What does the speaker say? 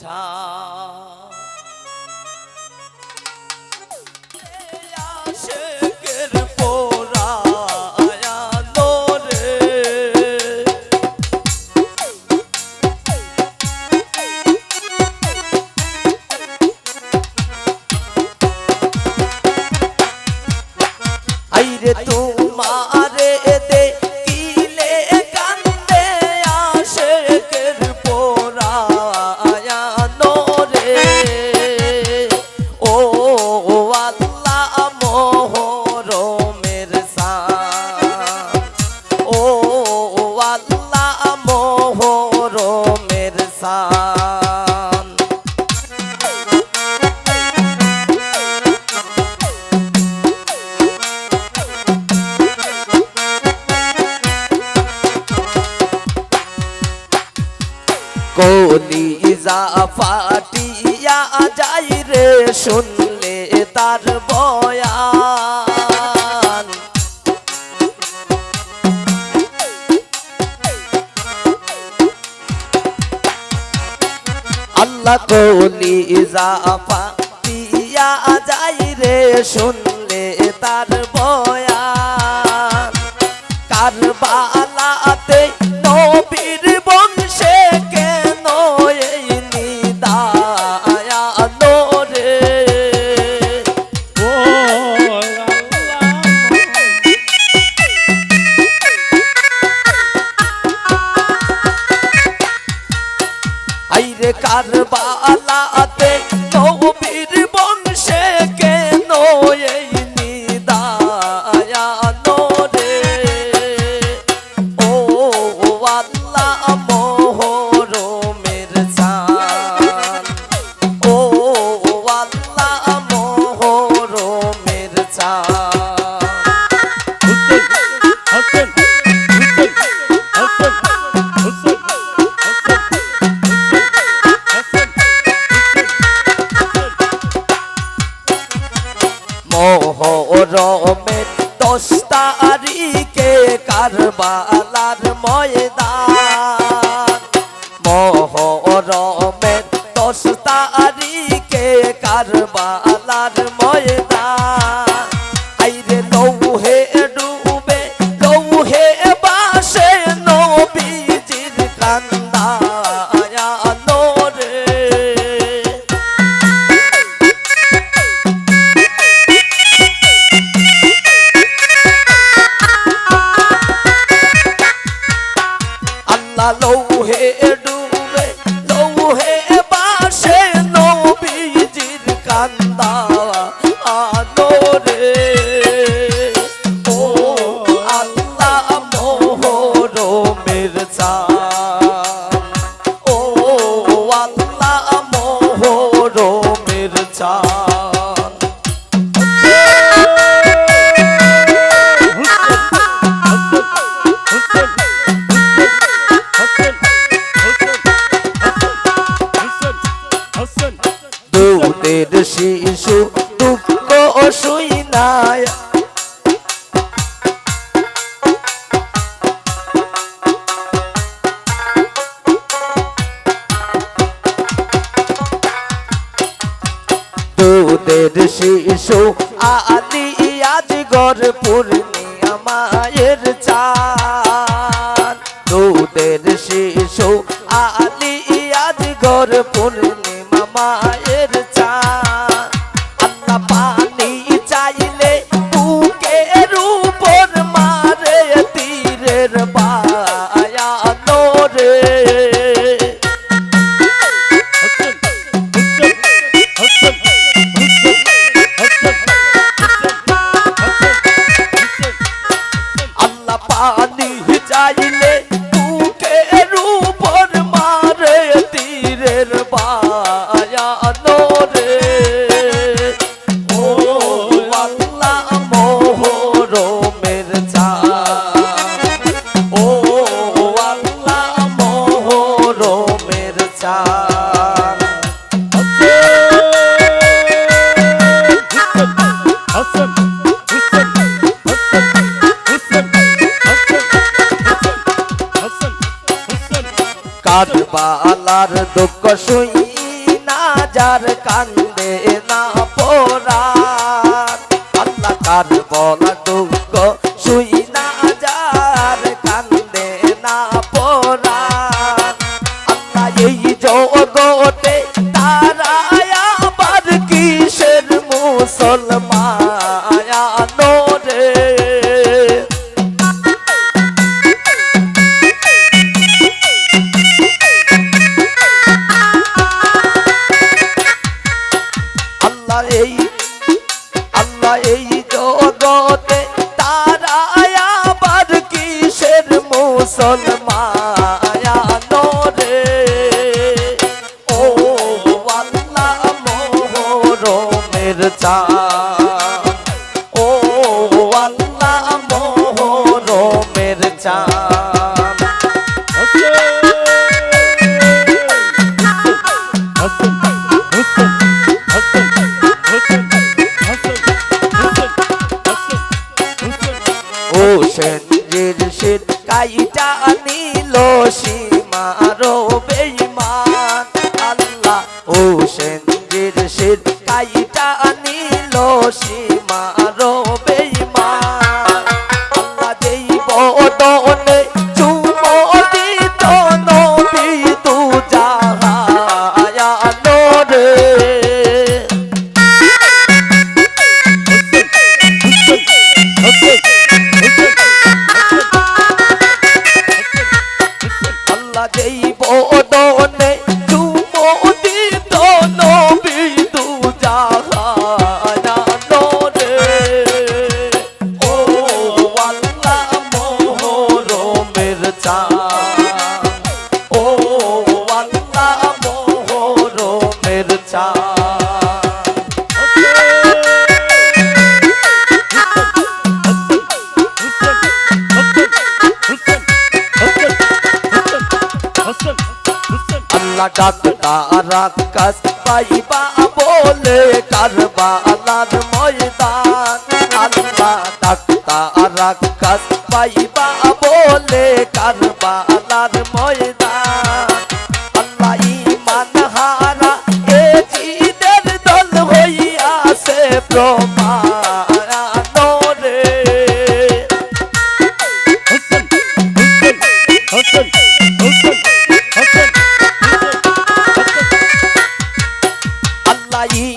time. কলিজা ফাটিয়া যাই রে, শুনলে তার বয়ান। আল্লাহ কলিজা ফাটিয়া যাই রে, শুনলে তার বয়ান। কারবালাতে কারবালাতে মোহরমের দশ তারিখে কারবালার ময়দান। মোহরমের দশ তারিখে কারবালার ময়দান। শিশু দুঃখ শুই নাই। দুধের শিশু আলি আজ গর পূর্ণিমা মায়ের চান দুধের শিশু আলি আজ গর পূর্ণিমা মায়ের কাঠবালার দুঃখ শুই না যার কান্দে না পোরা আর বলা টানিল সীমা। ডাক্তার রাক্ষস পাইবা বলে কারবালার ময়দান। allí.